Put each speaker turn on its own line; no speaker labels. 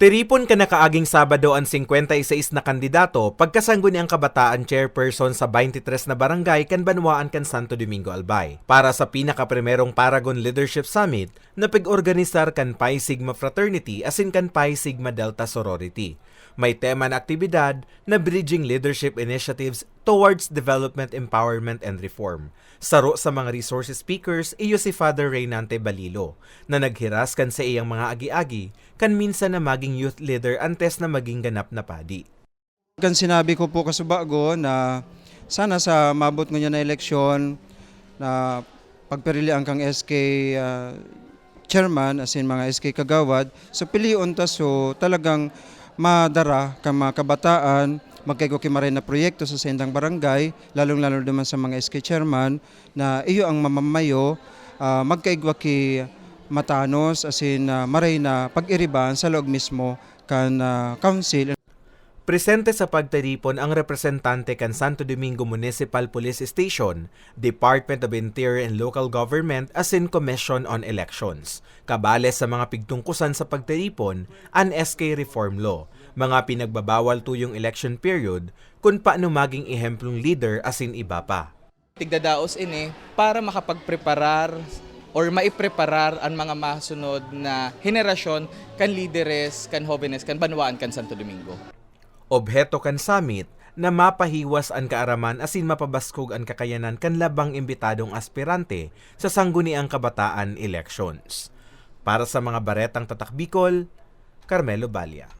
Tiripon ka na kaaging Sabado ang 56 na kandidato pagkasangguni ang kabataan chairperson sa 23 na barangay kan Banwaan kan Santo Domingo Albay para sa pinakaprimerong Paragon Leadership Summit na pag-organisar kan Pi Sigma Fraternity asin kan Pi Sigma Delta Sorority. May tema na aktibidad na Bridging Leadership Initiatives Towards Development, Empowerment, and Reform. Saro sa mga resources speakers iyo si Father Reynante Balilo na naghiras kan sa iyang mga agi-agi kan minsan na maging youth leader antes na maging ganap na padi.
Kan sinabi ko po kasubago na sana sa mabot ngayon na eleksyon na pagpirilian kang SK ah, chairman as in mga SK kagawad so piliun ta so talagang madara ka mga kabataan magkaigo kimaray na proyekto sa sendang barangay lalong-lalo naman sa mga SK chairman na iyo ang mamamayo ah, magkaigwa ki matanos as in ah, maray na pag-iriban sa loob mismo kan ah, council
Presente sa pagtaripon ang representante kan Santo Domingo Municipal Police Station, Department of Interior and Local Government as in Commission on Elections. Kabales sa mga pigtungkusan sa pagtaripon, ang SK Reform Law, mga pinagbabawal tuyong election period kung paano maging ehemplong leader as in iba pa.
tigdadaos ini para makapagpreparar or maipreparar ang mga masunod na henerasyon kan lideres, kan jóvenes, kan banwaan kan Santo Domingo.
Obheto kan summit na mapahiwas ang kaaraman asin mapabaskog ang kakayanan kan labang imbitadong aspirante sa sangguniang kabataan elections. Para sa mga baretang tatak Bicol, Carmelo Balia.